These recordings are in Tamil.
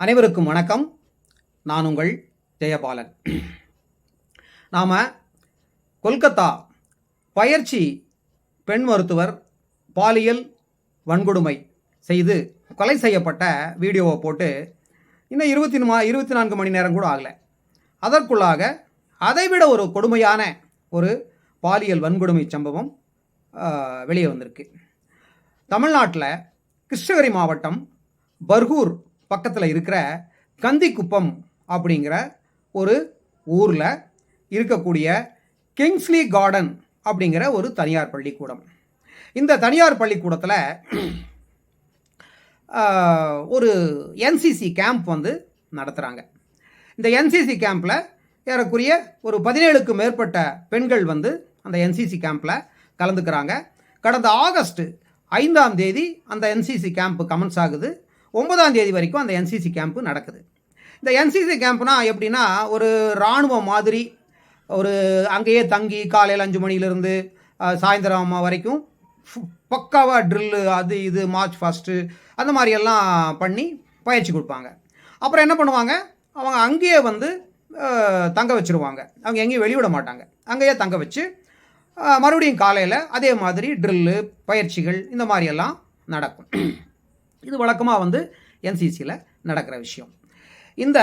அனைவருக்கும் வணக்கம். நான் உங்கள் ஜெயபாலன். நாம் கொல்கத்தா பயிற்சி பெண் மருத்துவர் பாலியல் வன்கொடுமை செய்து கொலை செய்யப்பட்ட வீடியோவை போட்டு இன்னும் இருபத்தி மா இருபத்தி நான்கு மணி நேரம் கூட ஆகலை. அதற்குள்ளாக அதைவிட ஒரு கொடுமையான ஒரு பாலியல் வன்கொடுமை சம்பவம் வெளியே வந்திருக்கு. தமிழ்நாட்டில் கிருஷ்ணகிரி மாவட்டம் பர்கூர் பக்கத்தில் இருக்கிற கந்திக்குப்பம் அப்படிங்கிற ஒரு ஊரில் இருக்கக்கூடிய கிங்ஸ்லி கார்டன் அப்படிங்கிற ஒரு தனியார் பள்ளிக்கூடம். இந்த தனியார் பள்ளிக்கூடத்தில் ஒரு என்சிசி கேம்ப் வந்து நடத்துகிறாங்க இந்த என்சிசி கேம்பில் ஏறக்குரிய ஒரு பதினேழுக்கு மேற்பட்ட பெண்கள் வந்து அந்த என்சிசி கேம்பில் கலந்துக்கிறாங்க. கடந்த ஆகஸ்ட் ஐந்தாம் தேதி அந்த என்சிசி கேம்ப் கமெண்ட்ஸ் ஆகுது. ஒன்பதாம் தேதி வரைக்கும் அந்த என்சிசி கேம்ப் நடக்குது. இந்த என்சிசி கேம்ப்னா எப்படின்னா ஒரு இராணுவம் மாதிரி ஒரு அங்கேயே தங்கி காலையில் அஞ்சு மணிலேருந்து சாயந்தரம் வரைக்கும் பக்காவாக ட்ரில்லு அது இது மார்ச் ஃபஸ்ட்டு அந்த மாதிரி எல்லாம் பண்ணி பயிற்சி கொடுப்பாங்க. அப்புறம் என்ன பண்ணுவாங்க? அவங்க அங்கேயே வந்து தங்க வச்சுருவாங்க. அவங்க எங்கேயும் வெளிவிட மாட்டாங்க. அங்கேயே தங்க வச்சு மறுபடியும் காலையில் அதே மாதிரி ட்ரில்லு பயிற்சிகள் இந்த மாதிரியெல்லாம் நடக்கும். இது வழக்கமாக வந்து என்சிசியில் நடக்கிற விஷயம். இந்த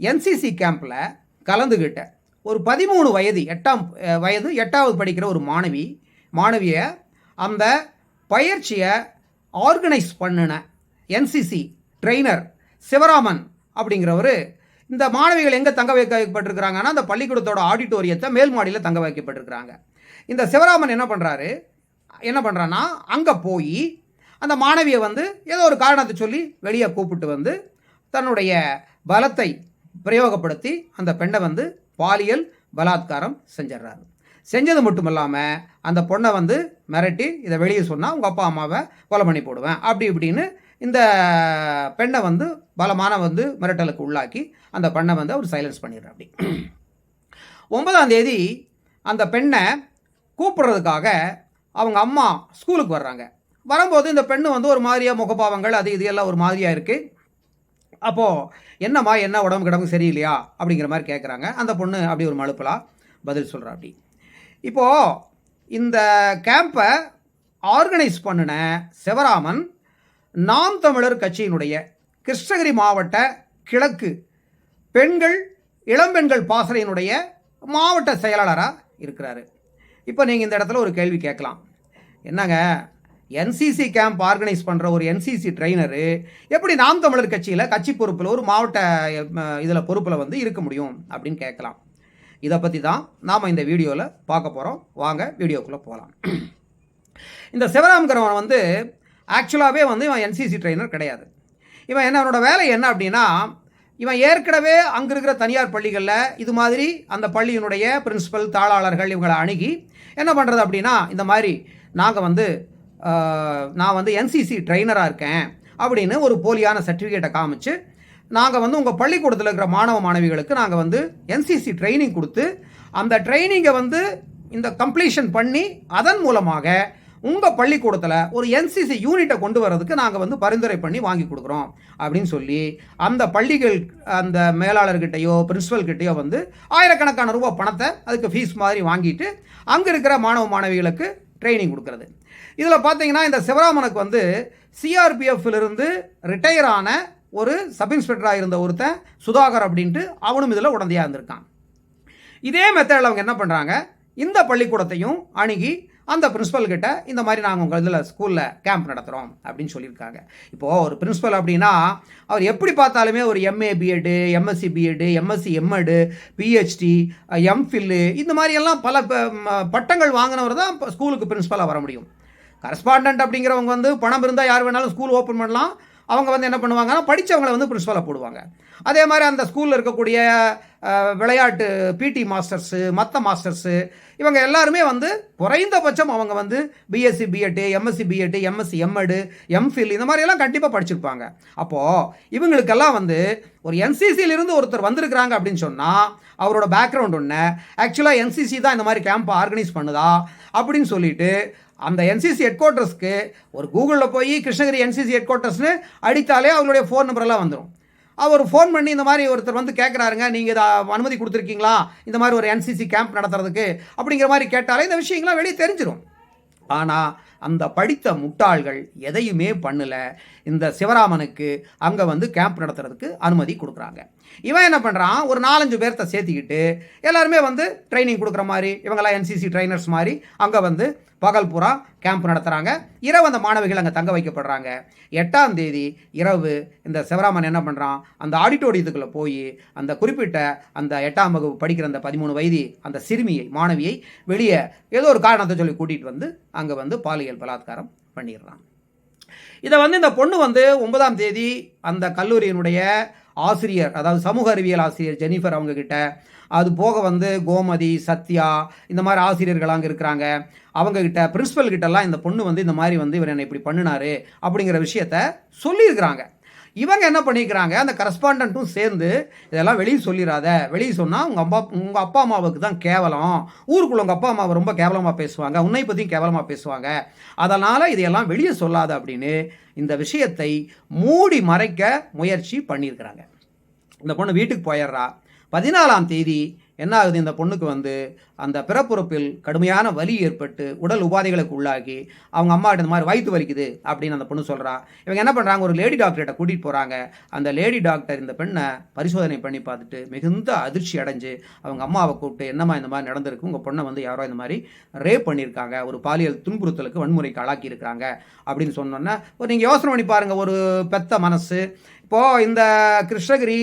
என்சிசி கேம்பில் கலந்துக்கிட்ட ஒரு பதிமூணு வயது எட்டாம் வயது எட்டாவது படிக்கிற ஒரு மாணவி மாணவியை அந்த பயிற்சியை ஆர்கனைஸ் பண்ணின என்சிசி ட்ரெய்னர் சிவராமன் அப்படிங்கிறவர் இந்த மாணவிகள் எங்கே தங்க வைக்கப்பட்டிருக்கிறாங்கன்னா அந்த பள்ளிக்கூடத்தோட ஆடிட்டோரியத்தை மேல் மாடியில் தங்க வைக்கப்பட்டிருக்கிறாங்க. இந்த சிவராமன் என்ன பண்ணுறாரு என்ன பண்ணுறான்னா அங்கே போய் அந்த மாணவியை வந்து ஏதோ ஒரு காரணத்தை சொல்லி வெளியே கூப்பிட்டு வந்து தன்னுடைய பலத்தை பிரயோகப்படுத்தி அந்த பெண்ணை வந்து பாலியல் பலாத்காரம் செஞ்சிடுறாரு. செஞ்சது மட்டும் இல்லாமல் அந்த பொண்ணை வந்து மிரட்டி இதை வெளியே சொன்னால் உங்கள் அப்பா அம்மாவை கொலை பண்ணி போடுவேன். அப்படி இப்படின்னு இந்த பெண்ணை வந்து பலமான வந்து மிரட்டலுக்கு உள்ளாக்கி அந்த பெண்ணை வந்து அவர் சைலன்ஸ் பண்ணிடுறார் அப்படி. ஒன்பதாம் தேதி அந்த பெண்ணை கூப்பிடுறதுக்காக அவங்க அம்மா ஸ்கூலுக்கு வர்றாங்க. வரும்போது இந்த பெண்ணு வந்து ஒரு மாதிரியாக முகபாவங்கள் அது இது எல்லாம் ஒரு மாதிரியாக இருக்குது அப்போது என்னம்மா என்ன உடம்பு கிடம்பு சரியில்லையா? அப்படிங்கிற மாதிரி கேட்குறாங்க அந்த பொண்ணு அப்படி ஒரு மழுப்பலாக பதில் சொல்கிறா அப்படி. இப்போது இந்த கேம்பை ஆர்கனைஸ் பண்ணின சிவராமன் நாம் தமிழர் கட்சியினுடைய கிருஷ்ணகிரி மாவட்ட கிழக்கு பெண்கள் இளம்பெண்கள் பாசறையினுடைய மாவட்ட செயலாளராக இருக்கிறாரு. இப்போ நீங்கள் இந்த இடத்துல ஒரு கேள்வி கேட்கலாம். என்னங்க என்சிசி கேம்ப் ஆர்கனைஸ் பண்ணுற ஒரு என்சிசி ட்ரெயினரு எப்படி நாம் தமிழர் கட்சியில் கட்சி பொறுப்பில் ஒரு மாவட்ட இதில் பொறுப்பில் வந்து இருக்க முடியும் அப்படின்னு கேட்கலாம். இதை பற்றி தான் நாம் இந்த வீடியோவில் பார்க்க போகிறோம் வாங்க வீடியோக்குள்ளே போகலாம் இந்த சிவராம்கிறவன் வந்து ஆக்சுவலாகவே வந்து இவன் என்சிசி ட்ரெயினர் கிடையாது. இவன் என்ன அவனோட வேலை என்ன அப்படின்னா இவன் ஏற்கனவே அங்கே இருக்கிற தனியார் பள்ளிகளில் இது மாதிரி அந்த பள்ளியினுடைய பிரின்சிபல் தாளாளர்கள் இவங்களை அணுகி என்ன பண்ணுறது அப்படின்னா இந்த மாதிரி நாங்கள் வந்து நான் வந்து என்சிசி ட்ரெயினராக இருக்கேன் அப்படின்னு ஒரு போலியான சர்டிஃபிகேட்டை காமிச்சு நாங்கள் வந்து உங்கள் பள்ளிக்கூடத்தில் இருக்கிற மாணவ மாணவிகளுக்கு நாங்கள் வந்து என்சிசி ட்ரைனிங் கொடுத்து அந்த ட்ரைனிங்கை வந்து இந்த கம்ப்ளீஷன் பண்ணி அதன் மூலமாக உங்கள் பள்ளிக்கூடத்தில் ஒரு என்சிசி யூனிட்டை கொண்டு வரதுக்கு நாங்கள் வந்து பரிந்துரை பண்ணி வாங்கி கொடுக்குறோம் அப்படின்னு சொல்லி அந்த பள்ளிகள் அந்த மேலாளர்கிட்டயோ பிரின்ஸிபல்கிட்டையோ வந்து ஆயிரக்கணக்கான ரூபா பணத்தை அதுக்கு ஃபீஸ் மாதிரி வாங்கிட்டு அங்கே இருக்கிற மாணவ மாணவிகளுக்கு ட்ரைனிங் கொடுக்கறது. இதில் பார்த்தீங்கன்னா இந்த சிவராமனுக்கு வந்து சிஆர்பிஎஃப்லேருந்து ரிட்டையர் ஆன ஒரு சப் இன்ஸ்பெக்டராக இருந்த ஒருத்தன் சுதாகர் அப்படின்ட்டு அவனும் இதில் உடந்தையாக இருந்திருக்கான். இதே மெத்தடில் அவங்க என்ன பண்ணுறாங்க இந்த பள்ளிக்கூடத்தையும் அணுகி அந்த பிரின்ஸிபல் கிட்ட இந்த மாதிரி நாங்கள் உங்கள் இதில் ஸ்கூலில் கேம்ப் நடத்துகிறோம் அப்படின்னு சொல்லியிருக்காங்க. இப்போது ஒரு பிரின்ஸிபல் அப்படின்னா அவர் எப்படி பார்த்தாலுமே ஒரு MA BEd MSc BEd MSc MEd PhD MPhil இந்த மாதிரியெல்லாம் பல ப- ம- பட்டங்கள் வாங்கினவர் தான் இப்போ ஸ்கூலுக்கு பிரின்ஸிபலாக வர முடியும். கரஸ்பாண்டன்ட் அப்படிங்கிறவங்க வந்து பணம் இருந்தால் யார் வேணாலும் ஸ்கூல் ஓப்பன் பண்ணலாம். அவங்க வந்து என்ன பண்ணுவாங்கன்னா படித்தவங்களை வந்து பிரின்ஸிபலாக போடுவாங்க. அதே மாதிரி அந்த ஸ்கூலில் இருக்கக்கூடிய விளையாட்டு பிடி மாஸ்டர்ஸு மற்ற மாஸ்டர்ஸு இவங்க எல்லாருமே வந்து குறைந்தபட்சம் அவங்க வந்து BSc BEd MSc BEd MSc MEd MPhil இந்த மாதிரியெல்லாம் கண்டிப்பாக படிச்சிருப்பாங்க. அப்போது இவங்களுக்கெல்லாம் வந்து ஒரு என்சிசியிலிருந்து இருந்து ஒருத்தர் வந்திருக்கிறாங்க அப்படின்னு சொன்னால் அவரோட பேக்ரவுண்ட் ஒன்று ஆக்சுவலாக என்சிசி தான் இந்த மாதிரி கேம்பை ஆர்கனைஸ் பண்ணுதா? அப்படின்னு சொல்லிட்டு அந்த என்சிசி ஹெட் குவார்ட்டர்ஸ்க்கு ஒரு கூகுளில் போய் கிருஷ்ணகிரி என்சிசி ஹெட் குவார்ட்டர்ஸ்னு அடித்தாலே அவங்களுடைய ஃபோன் நம்பரெல்லாம் வந்துடும் அவர் ஃபோன் பண்ணி இந்த மாதிரி ஒருத்தர் வந்து கேட்குறாருங்க நீங்கள் இதை அனுமதி கொடுத்துருக்கீங்களா? இந்த மாதிரி ஒரு என்சிசி கேம்ப் நடத்துறதுக்கு அப்படிங்கிற மாதிரி கேட்டாலே இந்த விஷயங்கள்லாம் வெளியே தெரிஞ்சிடும் ஆனால் அந்த படித்த முட்டாள்கள் எதையுமே பண்ணல. இந்த சிவராமனுக்கு அங்கே வந்து கேம்ப் நடத்துறதுக்கு அனுமதி கொடுக்குறாங்க. இவன் என்ன பண்ணுறான் ஒரு நாலஞ்சு பேர்த்த சேர்த்திக்கிட்டு எல்லாருமே வந்து ட்ரைனிங் கொடுக்குற மாதிரி இவங்கெல்லாம் என்சிசி ட்ரைனர்ஸ் மாதிரி அங்கே வந்து பகல் பூரா கேம்ப் நடத்துகிறாங்க இரவு அந்த மாணவிகள் அங்கே தங்க வைக்கப்படுறாங்க. எட்டாம் தேதி இரவு இந்த சிவராமன் என்ன பண்ணுறான் அந்த ஆடிட்டோரியத்துக்குள்ளே போய் அந்த குறிப்பிட்ட அந்த எட்டாம் வகுப்பு படிக்கிற அந்த பதிமூணு வயது அந்த சிறுமியை மாணவியை வெளியே ஏதோ ஒரு காரணத்தை சொல்லி கூட்டிகிட்டு வந்து அங்கே வந்து பாலியல் பலாத்காரம் பண்ணிடுறான். இதை வந்து இந்த பொண்ணு வந்து ஒன்பதாம் தேதி அந்த கல்லூரியினுடைய ஆசிரியர் அதாவது சமூக அறிவியல் ஆசிரியர் ஜெனிஃபர் அவங்க கிட்ட அது போக வந்து கோமதி சத்யா இந்த மாதிரி ஆசிரியர்கள் அங்கே இருக்கிறாங்க. அவங்க கிட்ட பிரின்சிபல் கிட்டலாம் இந்த பொண்ணு வந்து இந்த மாதிரி வந்து இவர் என்னை இப்படி பண்ணினாரு அப்படிங்கிற விஷயத்த சொல்லியிருக்கிறாங்க. இவங்க என்ன பண்ணிக்கிறாங்க அந்த கரஸ்பாண்டண்ட்டும் சேர்ந்து இதெல்லாம் வெளியே சொல்லிடாத வெளியே சொன்னால் உங்கள் அப்பா உங்கள் அப்பா அம்மாவுக்கு தான் கேவலம். ஊருக்குள்ள உங்கள் அப்பா அம்மாவை ரொம்ப கேவலமாக பேசுவாங்க. உன்னை பற்றியும் கேவலமாக பேசுவாங்க. அதனால் இதையெல்லாம் வெளியே சொல்லாத அப்படின்னு இந்த விஷயத்தை மூடி மறைக்க முயற்சி பண்ணியிருக்கிறாங்க. இந்த பொண்ணு வீட்டுக்கு போயிடுறா. பதினாலாம் தேதி என்ன ஆகுது இந்த பொண்ணுக்கு வந்து அந்த பிறப்புறுப்பில் கடுமையான வலி ஏற்பட்டு உடல் உபாதைகளுக்கு உள்ளாகி அவங்க அம்மாட்ட இந்த மாதிரி வயிற்று வலிக்குது அப்படின்னு அந்த பொண்ணு சொல்கிறா இவங்க என்ன பண்ணுறாங்க ஒரு லேடி டாக்டர்கிட்ட கூட்டிகிட்டு போகிறாங்க அந்த லேடி டாக்டர் இந்த பெண்ணை பரிசோதனை பண்ணி பார்த்துட்டு மிகுந்த அதிர்ச்சி அடைஞ்சு அவங்க அம்மாவை கூப்பிட்டு என்னம்மா இந்த மாதிரி நடந்திருக்கு? உங்கள் பொண்ணை வந்து யாரோ இந்த மாதிரி ரேப் பண்ணியிருக்காங்க. ஒரு பாலியல் துன்புறுத்தலுக்கு வன்முறைக்கு ஆளாக்கி அப்படின்னு சொன்னோன்னே ஒரு நீங்கள் யோசனை பண்ணி பாருங்கள் ஒரு பெத்த மனசு. இப்போது இந்த கிருஷ்ணகிரி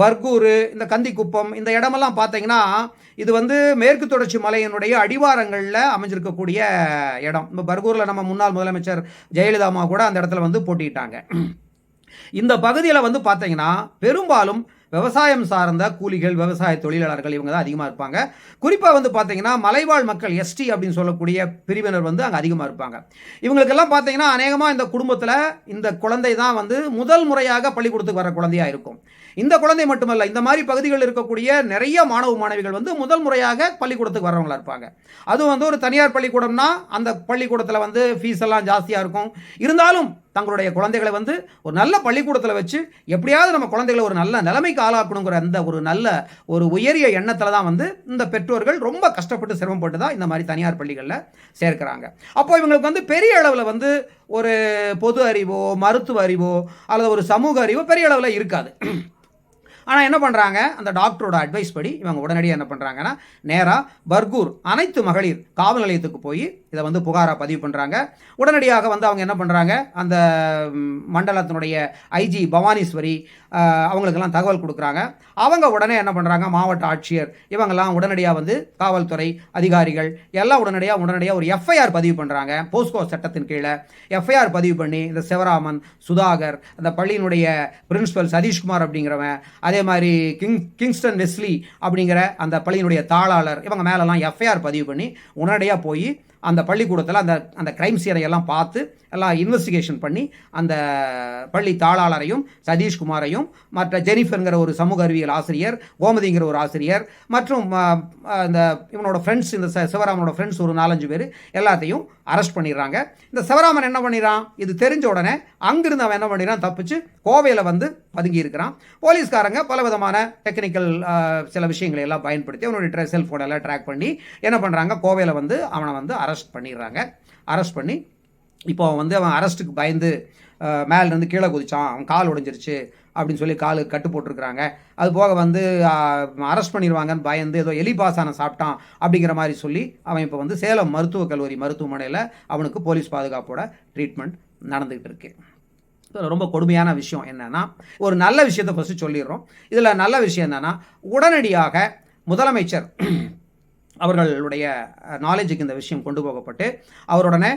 பர்கூர் இந்த கந்திக்குப்பம் இந்த இடமெல்லாம் பார்த்தீங்கன்னா இது வந்து மேற்கு தொடர்ச்சி மலையினுடைய அடிவாரங்களில் அமைஞ்சிருக்கக்கூடிய இடம். இப்போ பர்கூரில் நம்ம முன்னாள் முதலமைச்சர் ஜெயலலிதா அம்மா கூட அந்த இடத்துல வந்து போட்டிட்டாங்க இந்த பகுதியில் வந்து பார்த்தீங்கன்னா பெரும்பாலும் விவசாயம் சார்ந்த கூலிகள் விவசாய தொழிலாளர்கள் இவங்க தான் அதிகமாக இருப்பாங்க. குறிப்பாக வந்து பார்த்தீங்கன்னா மலைவாழ் மக்கள் எஸ்டி அப்படின்னு சொல்லக்கூடிய பிரிவினர் வந்து அங்கே அதிகமாக இருப்பாங்க. இவங்களுக்கெல்லாம் பார்த்தீங்கன்னா அநேகமாக இந்த குடும்பத்தில் இந்த குழந்தை தான் வந்து முதல் முறையாக பள்ளிக்கூடத்துக்கு வர குழந்தையாக இருக்கும். இந்த குழந்தை மட்டுமல்ல இந்த மாதிரி பகுதிகளில் இருக்கக்கூடிய நிறைய மாணவ மாணவிகள் வந்து முதல் முறையாக பள்ளிக்கூடத்துக்கு வரவங்களா இருப்பாங்க. அதுவும் வந்து ஒரு தனியார் பள்ளிக்கூடம்னா அந்த பள்ளிக்கூடத்தில் வந்து ஃபீஸ் எல்லாம் ஜாஸ்தியாக இருக்கும். இருந்தாலும் தங்களுடைய குழந்தைகளை வந்து ஒரு நல்ல பள்ளிக்கூடத்தில் வச்சு எப்படியாவது நம்ம குழந்தைகளை ஒரு நல்ல நிலைமைக்கு ஆளாக்கணுங்கிற அந்த ஒரு நல்ல ஒரு உயரிய எண்ணத்தில் தான் வந்து இந்த பெற்றோர்கள் ரொம்ப கஷ்டப்பட்டு சிரமப்பட்டு தான் இந்த மாதிரி தனியார் பள்ளிகளில் சேர்க்கிறாங்க. அப்போ இவங்களுக்கு வந்து பெரிய அளவில் வந்து ஒரு பொது அறிவோ மருத்துவ அறிவோ அல்லது ஒரு சமூக அறிவோ பெரிய அளவில் இருக்காது. ஆனால் என்ன பண்ணுறாங்க அந்த டாக்டரோட அட்வைஸ் படி இவங்க உடனடியாக என்ன பண்ணுறாங்கன்னா நேராக பர்கூர் அனைத்து மகளிர் காவல் நிலையத்துக்கு போய் இதை வந்து புகாராக பதிவு பண்ணுறாங்க உடனடியாக வந்து அவங்க என்ன பண்ணுறாங்க அந்த மண்டலத்தினுடைய ஐஜி பவானீஸ்வரி அவங்களுக்கெல்லாம் தகவல் கொடுக்குறாங்க. அவங்க உடனே என்ன பண்ணுறாங்க மாவட்ட ஆட்சியர். இவங்கெல்லாம் உடனடியாக வந்து காவல்துறை அதிகாரிகள் எல்லாம் உடனடியாக உடனடியாக ஒரு எஃப்ஐஆர் பதிவு பண்ணுறாங்க போஸ்கோ சட்டத்தின் கீழே. எஃப்ஐஆர் பதிவு பண்ணி இந்த சிவராமன் சுதாகர் அந்த பள்ளியினுடைய பிரின்சிபல் சதீஷ்குமார் அப்படிங்கிறவன் அதே மாதிரி கிங் கிங்ஸ்டன் வெஸ்லி அப்படிங்கிற அந்த பள்ளியினுடைய தாளாளர் இவங்க மேலெல்லாம் எஃப்ஐஆர் பதிவு பண்ணி உடனடியாக போய் அந்த பள்ளிக்கூடத்தில் அந்த அந்த கிரைம் சீனை எல்லாம் பார்த்து எல்லாம் இன்வெஸ்டிகேஷன் பண்ணி அந்த பள்ளி தாளாளரையும் சதீஷ்குமாரையும் மற்ற ஜெனிஃபருங்கிற ஒரு சமூக அறிவியல் ஆசிரியர் கோமதிங்கிற ஒரு ஆசிரியர் மற்றும் இந்த இவனோட ஃப்ரெண்ட்ஸ் இந்த சிவராமனோட ஃப்ரெண்ட்ஸ் ஒரு நாலஞ்சு பேர் எல்லாத்தையும் அரெஸ்ட் பண்ணிடுறாங்க. இந்த சிவராமன் என்ன பண்ணிடுறான்? இது தெரிஞ்ச உடனே அங்கிருந்து அவன் என்ன பண்ணிடுறான்? தப்பிச்சு கோவையில் வந்து பதுங்கி இருக்கிறான். போலீஸ்காரங்க பல விதமான டெக்னிக்கல் சில விஷயங்களை எல்லாம் பயன்படுத்தி அவனுடைய செல்ஃபோனெல்லாம் ட்ராக் பண்ணி என்ன பண்ணுறாங்க கோவையில் வந்து அவனை வந்து அரெஸ்ட் பண்ணிடுறாங்க. அரெஸ்ட் பண்ணி இப்போ அவன் வந்து அவன் அரெஸ்ட்டுக்கு பயந்து மேலேருந்து கீழே குதிச்சான். அவன் கால் உடைஞ்சிருச்சு அப்படின்னு சொல்லி காலு கட்டு போட்டிருக்கிறாங்க. அது போக வந்து அரெஸ்ட் பண்ணிடுவாங்கன்னு பயந்து ஏதோ எலி பாசானம் சாப்பிட்டான் அப்படிங்கிற மாதிரி சொல்லி அவன் இப்போ வந்து சேலம் மருத்துவக் கல்லூரி மருத்துவமனையில் அவனுக்கு போலீஸ் பாதுகாப்போட ட்ரீட்மெண்ட் நடந்துக்கிட்டு இருக்கு. ரொம்ப கொடுமையான விஷயம் என்னென்னா ஒரு நல்ல விஷயத்தை ஃபஸ்ட்டு சொல்லிடுறோம். இதில் நல்ல விஷயம் என்னென்னா உடனடியாக முதலமைச்சர் அவர்களுடைய நாலேஜுக்கு இந்த விஷயம் கொண்டு போகப்பட்டு அவருடனே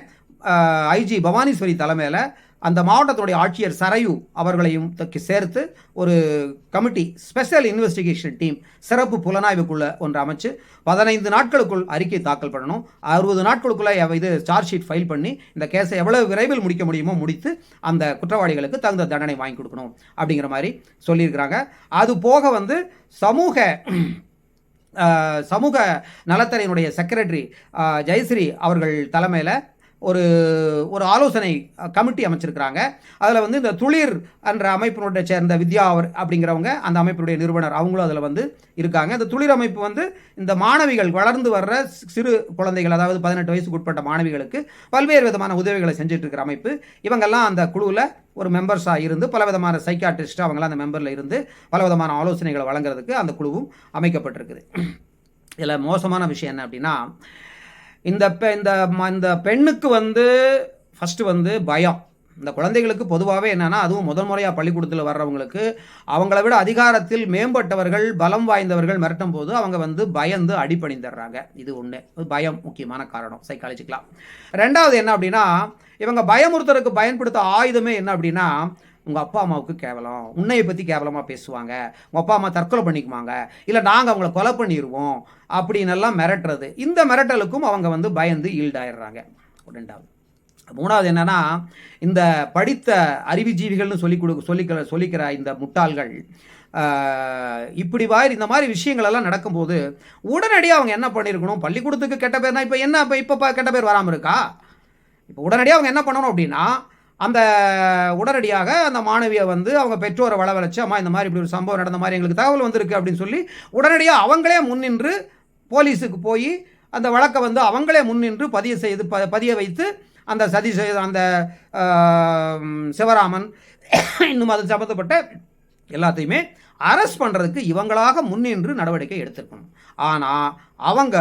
ஐஜி பவானீஸ்வரி தலைமையில் அந்த மாவட்டத்துடைய ஆட்சியர் சரையு அவர்களையும் தக்கி சேர்த்து ஒரு கமிட்டி ஸ்பெஷல் இன்வெஸ்டிகேஷன் டீம் சிறப்பு புலனாய்வுக்குள்ள ஒன்று அமைச்சு பதினைந்து நாட்களுக்குள் அறிக்கை தாக்கல் பண்ணணும். அறுபது நாட்களுக்குள்ளே இது சார்ஜ் ஷீட் ஃபைல் பண்ணி இந்த கேஸை எவ்வளவு விரைவில் முடிக்க முடியுமோ முடித்து அந்த குற்றவாளிகளுக்கு தகுந்த தண்டனை வாங்கி கொடுக்கணும் அப்படிங்கிற மாதிரி சொல்லியிருக்கிறாங்க. அது போக வந்து சமூக சமூக நலத்துறையினுடைய செக்ரட்டரி ஜெயஸ்ரீ அவர்கள் தலைமையில் ஒரு ஒரு ஆலோசனை கமிட்டி அமைச்சிருக்கிறாங்க. அதில் வந்து இந்த துளிர் என்ற அமைப்பினுடைய சேர்ந்த வித்யா அவர் அப்படிங்கிறவங்க அந்த அமைப்பினுடைய நிறுவனர் அவங்களும் அதில் வந்து இருக்காங்க. இந்த துளிர் அமைப்பு வந்து இந்த மாணவிகள் வளர்ந்து வர்ற சிறு குழந்தைகள் அதாவது பதினெட்டு வயசுக்கு உட்பட்ட மாணவிகளுக்கு பல்வேறு விதமான உதவிகளை செஞ்சுட்டு இருக்கிற அமைப்பு. இவங்கெல்லாம் அந்த குழுவில் ஒரு மெம்பர்ஸாக இருந்து பல விதமான சைக்காட்ரிஸ்ட் அவங்களாம் அந்த மெம்பரில் இருந்து பல விதமான ஆலோசனைகளை வழங்குறதுக்கு அந்த குழுவும் அமைக்கப்பட்டிருக்குது. இதில் மோசமான விஷயம் என்ன அப்படின்னா இந்த பெ இந்த ம- இந்த பெண்ணுக்கு வந்து ஃபஸ்ட்டு வந்து பயம். இந்த குழந்தைகளுக்கு பொதுவாகவே என்னென்னா அதுவும் முதல் முறையாக பள்ளிக்கூடத்தில் வர்றவங்களுக்கு அவங்கள விட அதிகாரத்தில் மேம்பட்டவர்கள் பலம் வாய்ந்தவர்கள் மிரட்டும் போது அவங்க வந்து பயந்து அடிப்பணிந்துடுறாங்க இது ஒன்று பயம் முக்கியமான காரணம். சைக்காலஜிக்கலாம் ரெண்டாவது என்ன அப்படின்னா இவங்க பயமுறுத்துறதுக்கு பயன்படுத்த ஆயுதமே என்ன அப்படின்னா உங்கள் அப்பா அம்மாவுக்கு கேவலம். உன்னையை பற்றி கேவலமாக பேசுவாங்க. உங்கள் அப்பா அம்மா தற்கொலை பண்ணிக்குவாங்க. இல்லை நாங்கள் அவங்கள கொலை பண்ணிடுவோம் அப்படின்னெல்லாம் மிரட்டுறது. இந்த மிரட்டலுக்கும் அவங்க வந்து பயந்து ஈல்டாயிடுறாங்க. ரெண்டாவது. மூணாவது என்னென்னா இந்த படித்த அறிவுஜீவிகள்னு சொல்லி கொடு சொல்லிக்கிற சொல்லிக்கிற இந்த முட்டாள்கள் இப்படி வாய் இந்த மாதிரி விஷயங்களெல்லாம் நடக்கும்போது உடனடியாக அவங்க என்ன பண்ணியிருக்கணும் பள்ளிக்கூடத்துக்கு கெட்ட பேர்னா இப்போ என்ன இப்போ இப்போ கெட்ட பேர் வராமல் இருக்கா? இப்போ உடனடியாக அவங்க என்ன பண்ணணும் அப்படின்னா அந்த உடனடியாக அந்த மாணவியை வந்து அவங்க பெற்றோரை வளவழைச்சு அம்மா இந்த மாதிரி இப்படி ஒரு சம்பவம் நடந்த மாதிரி எங்களுக்கு தகவல் வந்திருக்கு அப்படின்னு சொல்லி உடனடியாக அவங்களே முன்னின்று போலீஸுக்கு போய் அந்த வழக்கை வந்து அவங்களே முன்னின்று பதிய செய்து ப பதிய வைத்து அந்த சதி செய்த அந்த சிவராமன் இன்னும் அது சம்மந்தப்பட்ட எல்லாத்தையுமே அரெஸ்ட் பண்ணுறதுக்கு இவங்களாக முன்னின்று நடவடிக்கை எடுத்திருக்கணும். ஆனால் அவங்க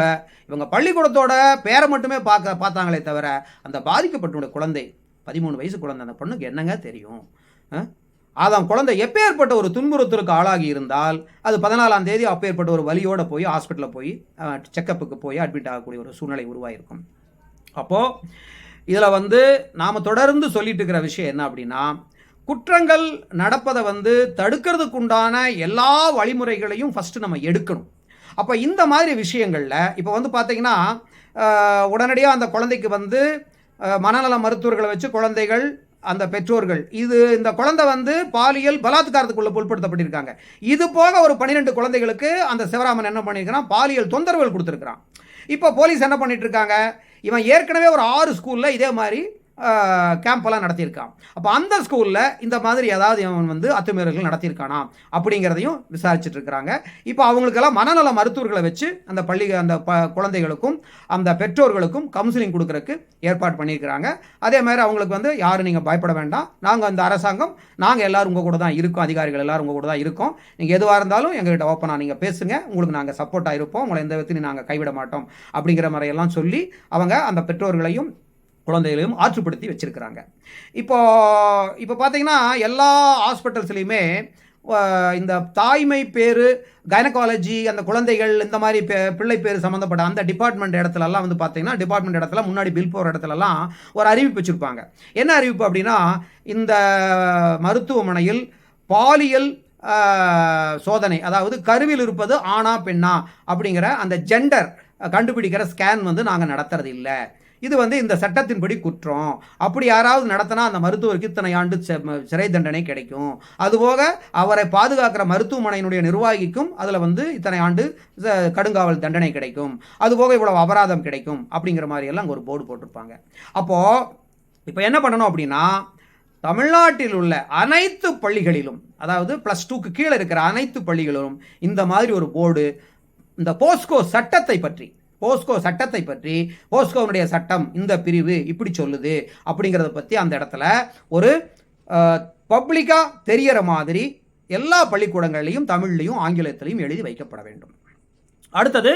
இவங்க பள்ளிக்கூடத்தோட பேரை மட்டுமே பார்க்க பார்த்தாங்களே தவிர அந்த பாதிக்கப்பட்டுடைய குழந்தை பதிமூணு வயசு குழந்தை அந்த பொண்ணுக்கு என்னங்க தெரியும்? அதான் குழந்தை எப்பேற்பட்ட ஒரு துன்புறுத்தலுக்கு ஆளாகி இருந்தால் அது பதினாலாம் தேதி அப்பேற்பட்ட ஒரு வலியோடு போய் ஹாஸ்பிட்டலில் போய் செக்கப்புக்கு போய் அட்மிட் ஆகக்கூடிய ஒரு சூழ்நிலை உருவாயிருக்கும். அப்போது இதில் வந்து நாம் தொடர்ந்து சொல்லிட்டு இருக்கிற விஷயம் என்ன அப்படின்னா குற்றங்கள் நடப்பதை வந்து தடுக்கிறதுக்கு உண்டான எல்லா வழிமுறைகளையும் ஃபஸ்ட்டு நம்ம எடுக்கணும். அப்போ இந்த மாதிரி விஷயங்களில் இப்போ வந்து பார்த்திங்கன்னா உடனடியாக அந்த குழந்தைக்கு வந்து மனநல மருத்துவர்களை வச்சு குழந்தைகள் அந்த பெற்றோர்கள் இது இந்த குழந்தை வந்து பாலியல் பலாத்காரத்துக்குள்ள உட்படுத்தப்பட்டிருக்காங்க இது போக ஒரு பன்னிரெண்டு குழந்தைகளுக்கு அந்த சிவராமன் என்ன பண்ணியிருக்கிறான் பாலியல் தொந்தரவுகள் கொடுத்துருக்குறான். இப்போ போலீஸ் என்ன பண்ணிட்டு இருக்காங்க? இவன் ஏற்கனவே ஒரு ஆறு ஸ்கூலில் இதே மாதிரி கேம்பெல்லாம் நடத்தியிருக்கான். அப்போ அந்த ஸ்கூலில் இந்த மாதிரி ஏதாவது இவன் வந்து அத்துமீறல்கள் நடத்தியிருக்கானா அப்படிங்கிறதையும் விசாரிச்சுட்டு இருக்கிறாங்க இப்போ அவங்களுக்கெல்லாம் மனநல மருத்துவர்களை வச்சு அந்த பள்ளி அந்த ப குழந்தைகளுக்கும் அந்த பெற்றோர்களுக்கும் கவுன்சிலிங் கொடுக்கறதுக்கு ஏற்பாடு பண்ணியிருக்கிறாங்க. அதே மாதிரி அவங்களுக்கு வந்து யாரும் நீங்கள் பயப்பட வேண்டாம். நாங்கள் அந்த அரசாங்கம் நாங்கள் எல்லோரும் உங்கள் கூட தான் இருக்கோம். அதிகாரிகள் எல்லோரும் உங்கள் கூட தான் இருக்கோம். நீங்கள் எதுவாக இருந்தாலும் எங்கள்கிட்ட ஓப்பனாக நீங்கள் பேசுங்க. உங்களுக்கு நாங்கள் சப்போர்ட்டாக இருப்போம். உங்களை எந்த விதத்திலையும் நாங்கள் கைவிட மாட்டோம் அப்படிங்கிற மாதிரியெல்லாம் சொல்லி அவங்க அந்த பெற்றோர்களையும் குழந்தைகளையும் ஆற்றுப்படுத்தி வச்சிருக்கிறாங்க. இப்போ இப்போ பார்த்தீங்கன்னா எல்லா ஹாஸ்பிட்டல்ஸ்லேயுமே இந்த தாய்மை பேர் கைனகாலஜி அந்த குழந்தைகள் இந்த மாதிரி பே- பிள்ளை பேர் சம்மந்தப்பட்ட அந்த டிபார்ட்மெண்ட் இடத்துலலாம் வந்து பார்த்தீங்கன்னா டிபார்ட்மெண்ட் இடத்துல முன்னாடி பில் போகிற இடத்துலலாம் ஒரு அறிவிப்பு வச்சுருப்பாங்க. என்ன அறிவிப்பு அப்படின்னா இந்த மருத்துவமனையில் பாலியல் சோதனை அதாவது கருவில் இருப்பது ஆணா பெண்ணா அப்படிங்கிற அந்த ஜெண்டர் கண்டுபிடிக்கிற ஸ்கேன் வந்து நாங்கள் நடத்துறது இல்லை இது வந்து இந்த சட்டத்தின்படி குற்றம். அப்படி யாராவது நடத்தினா அந்த மருத்துவருக்கு இத்தனை ஆண்டு சிறை தண்டனை கிடைக்கும். அதுபோக அவரை பாதுகாக்கிற மருத்துவமனையினுடைய நிர்வாகிக்கும் அதில் வந்து இத்தனை ஆண்டு கடுங்காவல் தண்டனை கிடைக்கும். அதுபோக இவ்வளவு அபராதம் கிடைக்கும் அப்படிங்கிற மாதிரி எல்லாம் ஒரு போர்டு போட்டிருப்பாங்க. அப்போது இப்போ என்ன பண்ணணும் அப்படின்னா தமிழ்நாட்டில் உள்ள அனைத்து பள்ளிகளிலும் அதாவது ப்ளஸ் டூக்கு கீழே இருக்கிற அனைத்து பள்ளிகளிலும் இந்த மாதிரி ஒரு போர்டு இந்த போஸ்கோ சட்டத்தை பற்றி போஸ்கோ சட்டத்தை பற்றி போஸ்கோனுடைய சட்டம் இந்த பிரிவு இப்படி சொல்லுது அப்படிங்கிறத பற்றி அந்த இடத்துல ஒரு பப்ளிக்காக தெரிகிற மாதிரி எல்லா பள்ளிக்கூடங்கள்லையும் தமிழ்லையும் ஆங்கிலத்திலையும் எழுதி வைக்கப்பட வேண்டும். அடுத்தது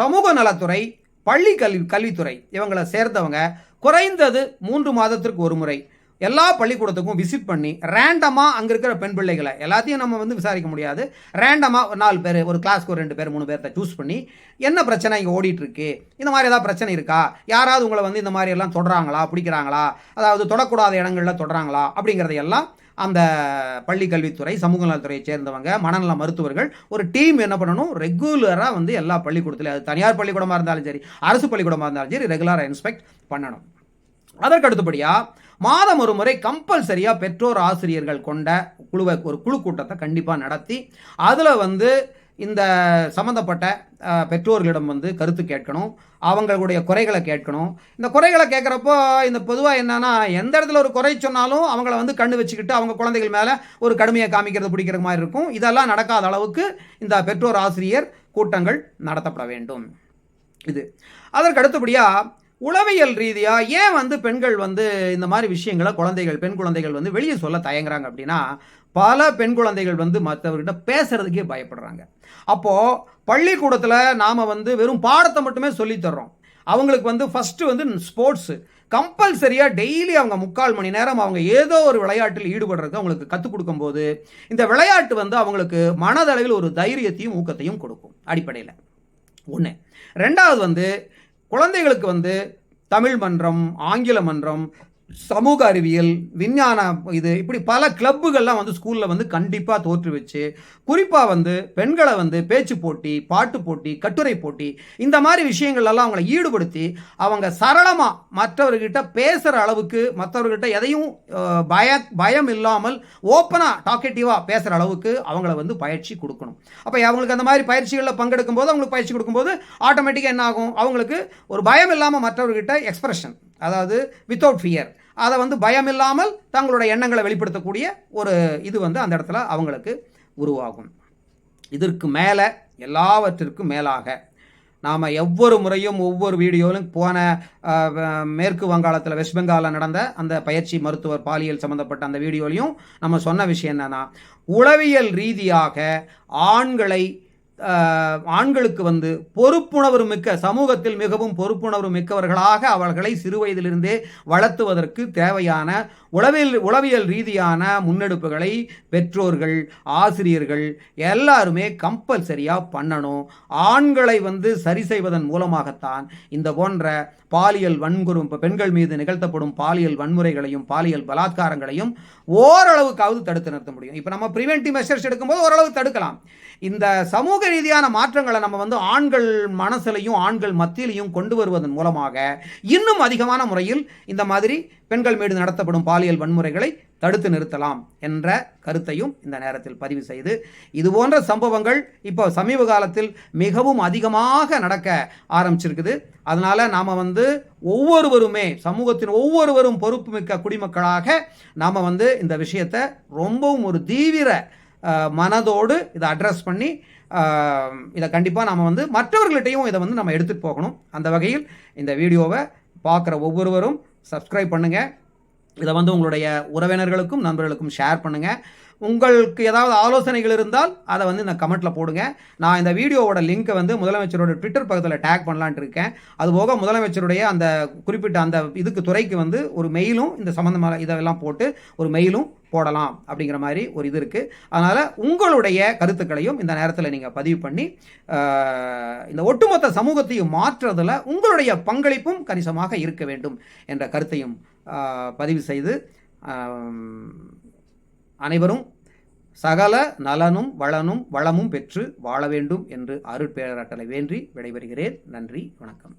சமூக நலத்துறை பள்ளி கல்வி கல்வித்துறை இவங்களை சேர்ந்தவங்க குறைந்தது மூன்று மாதத்திற்கு ஒரு முறை எல்லா பள்ளிக்கூடத்துக்கும் விசிட் பண்ணி ரேண்டமாக அங்கே இருக்கிற பெண் பிள்ளைகளை எல்லாத்தையும் நம்ம வந்து விசாரிக்க முடியாது. ரேண்டமாக ஒரு நாலு பேர் ஒரு கிளாஸ்க்கு ஒரு ரெண்டு பேர் மூணு பேர்த்த சூஸ் பண்ணி என்ன பிரச்சனை இங்கே ஓடிட்டுருக்கு? இந்த மாதிரி ஏதாவது பிரச்சனை இருக்கா? யாராவது உங்களை வந்து இந்த மாதிரி எல்லாம் தொடுறாங்களா? பிடிக்கிறாங்களா? அதாவது தொடக்கூடாத இடங்கள்ல தொடுறாங்களா? அப்படிங்கிறதையெல்லாம் அந்த பள்ளி கல்வித்துறை சமூக நலத்துறையை சேர்ந்தவங்க மனநல மருத்துவர்கள் ஒரு டீம் என்ன பண்ணணும்? ரெகுலராக வந்து எல்லா பள்ளிக்கூடத்துலையும் அது தனியார் பள்ளிக்கூடமாக இருந்தாலும் சரி அரசு பள்ளிக்கூடமாக இருந்தாலும் சரி ரெகுலராக இன்ஸ்பெக்ட் பண்ணணும். அதற்கு அடுத்தபடியாக மாதம் ஒரு முறை கம்பல்சரியாக பெற்றோர் ஆசிரியர்கள் கொண்ட குழுவை ஒரு குழு கூட்டத்தை கண்டிப்பாக நடத்தி அதில் வந்து இந்த சம்மந்தப்பட்ட பெற்றோர்களிடம் வந்து கருத்து கேட்கணும் அவங்களுடைய குறைகளை கேட்கணும். இந்த குறைகளை கேட்குறப்போ இந்த பொதுவாக என்னென்னா எந்த இடத்துல ஒரு குறை சொன்னாலும் அவங்கள வந்து கண்ணு வச்சுக்கிட்டு அவங்க குழந்தைகள் மேலே ஒரு கடுமையை காமிக்கிறது பிடிக்கிற மாதிரி இருக்கும். இதெல்லாம் நடக்காத அளவுக்கு இந்த பெற்றோர் ஆசிரியர் கூட்டங்கள் நடத்தப்பட வேண்டும். இது. அதற்கு அடுத்தபடியாக உளவியல் ரீதியாக ஏன் வந்து பெண்கள் வந்து இந்த மாதிரி விஷயங்களை குழந்தைகள் பெண் குழந்தைகள் வந்து வெளியே சொல்ல தயங்குறாங்க அப்படின்னா பல பெண் குழந்தைகள் வந்து மற்றவர்கிட்ட பேசுறதுக்கே பயப்படுறாங்க. அப்போது பள்ளிக்கூடத்தில் நாம் வந்து வெறும் பாடத்தை மட்டுமே சொல்லித்தர்றோம் அவங்களுக்கு வந்து ஃபஸ்ட்டு வந்து ஸ்போர்ட்ஸு கம்பல்சரியாக டெய்லி அவங்க முக்கால் மணி நேரம் அவங்க ஏதோ ஒரு விளையாட்டில் ஈடுபடுறதுக்கு அவங்களுக்கு கற்றுக் கொடுக்கும்போது இந்த விளையாட்டு வந்து அவங்களுக்கு மனதளவில் ஒரு தைரியத்தையும் ஊக்கத்தையும் கொடுக்கும் அடிப்படையில். ஒன்று ரெண்டாவது வந்து குழந்தைகளுக்கு வந்து தமிழ் மன்றம் ஆங்கில மன்றம் சமூக அறிவியல் விஞ்ஞான இது இப்படி பல கிளப்புகள்லாம் வந்து ஸ்கூலில் வந்து கண்டிப்பாக தோற்று வச்சு குறிப்பாக வந்து பெண்களை வந்து பேச்சு போட்டி பாட்டு போட்டி கட்டுரை போட்டி இந்த மாதிரி விஷயங்கள்லாம் அவங்கள ஈடுபடுத்தி அவங்க சரளமாக மற்றவர்கிட்ட பேசுகிற அளவுக்கு மற்றவர்கிட்ட எதையும் பய பயம் இல்லாமல் ஓப்பனாக டாக்கேட்டிவாக பேசுகிற அளவுக்கு அவங்கள வந்து பயிற்சி கொடுக்கணும். அப்போ அவங்களுக்கு அந்த மாதிரி பயிற்சிகளில் பங்கெடுக்கும் போது அவங்களுக்கு பயிற்சி கொடுக்கும்போது ஆட்டோமேட்டிக்காக என்ன ஆகும்? அவங்களுக்கு ஒரு பயம் இல்லாமல் மற்றவர்கிட்ட எக்ஸ்பிரஷன் அதாவது வித்தவுட் ஃபியர் அதை வந்து பயம் இல்லாமல் தங்களுடைய எண்ணங்களை வெளிப்படுத்தக்கூடிய ஒரு இது வந்து அந்த இடத்துல அவங்களுக்கு உருவாகும். இதற்கு மேலே எல்லாவற்றிற்கும் மேலாக நாம் ஒவ்வொரு முறையும் ஒவ்வொரு வீடியோவிலும் போன மேற்கு வங்காளத்தில் வெஸ்ட் பெங்காலில் நடந்த அந்த பயிற்சி மருத்துவர் பாலியல் சம்மந்தப்பட்ட அந்த வீடியோலையும் நம்ம சொன்ன விஷயம் என்னன்னா உளவியல் ரீதியாக ஆண்களை ஆண்களுக்கு வந்து பொறுப்புணர்வு மிக்க சமூகத்தில் மிகவும் பொறுப்புணர்வு மிக்கவர்களாக அவர்களை சிறுவயதிலிருந்தே வளர்த்துவதற்கு தேவையான உளவியல் உளவியல் ரீதியான முன்னெடுப்புகளை பெற்றோர்கள் ஆசிரியர்கள் எல்லாருமே கம்பல்சரியாக பண்ணணும். ஆண்களை வந்து சரி செய்வதன் மூலமாகத்தான் இந்த போன்ற பாலியல் வன்குறும் பெண்கள் மீது நிகழ்த்தப்படும் பாலியல் வன்முறைகளையும் பாலியல் பலாத்காரங்களையும் ஓரளவுக்காவது தடுத்து நிறுத்த முடியும். இப்போ நம்ம ப்ரிவென்டிவ் மெஷர்ஸ் எடுக்கும்போது ஓரளவு தடுக்கலாம். இந்த சமூக ரீதியான மாற்றங்களை நம்ம வந்து ஆண்கள் மனசிலையும் ஆண்கள் மத்தியிலையும் கொண்டு வருவதன் மூலமாக இன்னும் அதிகமான முறையில் இந்த மாதிரி பெண்கள் மீது நடத்தப்படும் பாலியல் வன்முறைகளை தடுத்து நிறுத்தலாம் என்ற கருத்தையும் இந்த நேரத்தில் பதிவு செய்து இது போன்ற சம்பவங்கள் இப்போ சமீப காலத்தில் மிகவும் அதிகமாக நடக்க ஆரம்பிச்சிருக்குது. அதனால் நாம் வந்து ஒவ்வொருவருமே சமூகத்தின் ஒவ்வொருவரும் பொறுப்புமிக்க குடிமக்களாக நாம் வந்து இந்த விஷயத்தை ரொம்பவும் ஒரு தீவிர மனதோடு இதை அட்ரஸ் பண்ணி இதை கண்டிப்பாக நாம் வந்து மற்றவர்கள்ட்டையும் இதை வந்து நம்ம எடுத்துகிட்டு போகணும். அந்த வகையில் இந்த வீடியோவை பார்க்குற ஒவ்வொருவரும் சப்ஸ்கிரைப் பண்ணுங்கள் இதை வந்து உங்களுடைய உறவினர்களுக்கும் நண்பர்களுக்கும் ஷேர் பண்ணுங்கள் உங்களுக்கு ஏதாவது ஆலோசனைகள் இருந்தால் அதை வந்து இந்த கமெண்ட்டில் போடுங்க. நான் இந்த வீடியோவோட லிங்க்கை வந்து முதலமைச்சரோட ட்விட்டர் பக்கத்தில் டேக் பண்ணலான்ட்டு இருக்கேன். அதுபோக முதலமைச்சருடைய அந்த குறிப்பிட்ட அந்த இதுக்கு துறைக்கு வந்து ஒரு மெயிலும் இந்த சம்மந்தமான இதெல்லாம் போட்டு ஒரு மெயிலும் போடலாம் அப்படிங்கிற மாதிரி ஒரு இது இருக்குது அதனால் உங்களுடைய கருத்துக்களையும் இந்த நேரத்தில் நீங்கள் பதிவு பண்ணி இந்த ஒட்டுமொத்த சமூகத்தையும் மாற்றுறதுல உங்களுடைய பங்களிப்பும் கணிசமாக இருக்க வேண்டும் என்ற கருத்தையும் பதிவு செய்து அனைவரும் சகல நலனும் வளனும் வளமும் பெற்று வாழ வேண்டும் என்று அருட்பேரட்டலை வேண்டி விடைபெறுகிறேன். நன்றி வணக்கம்.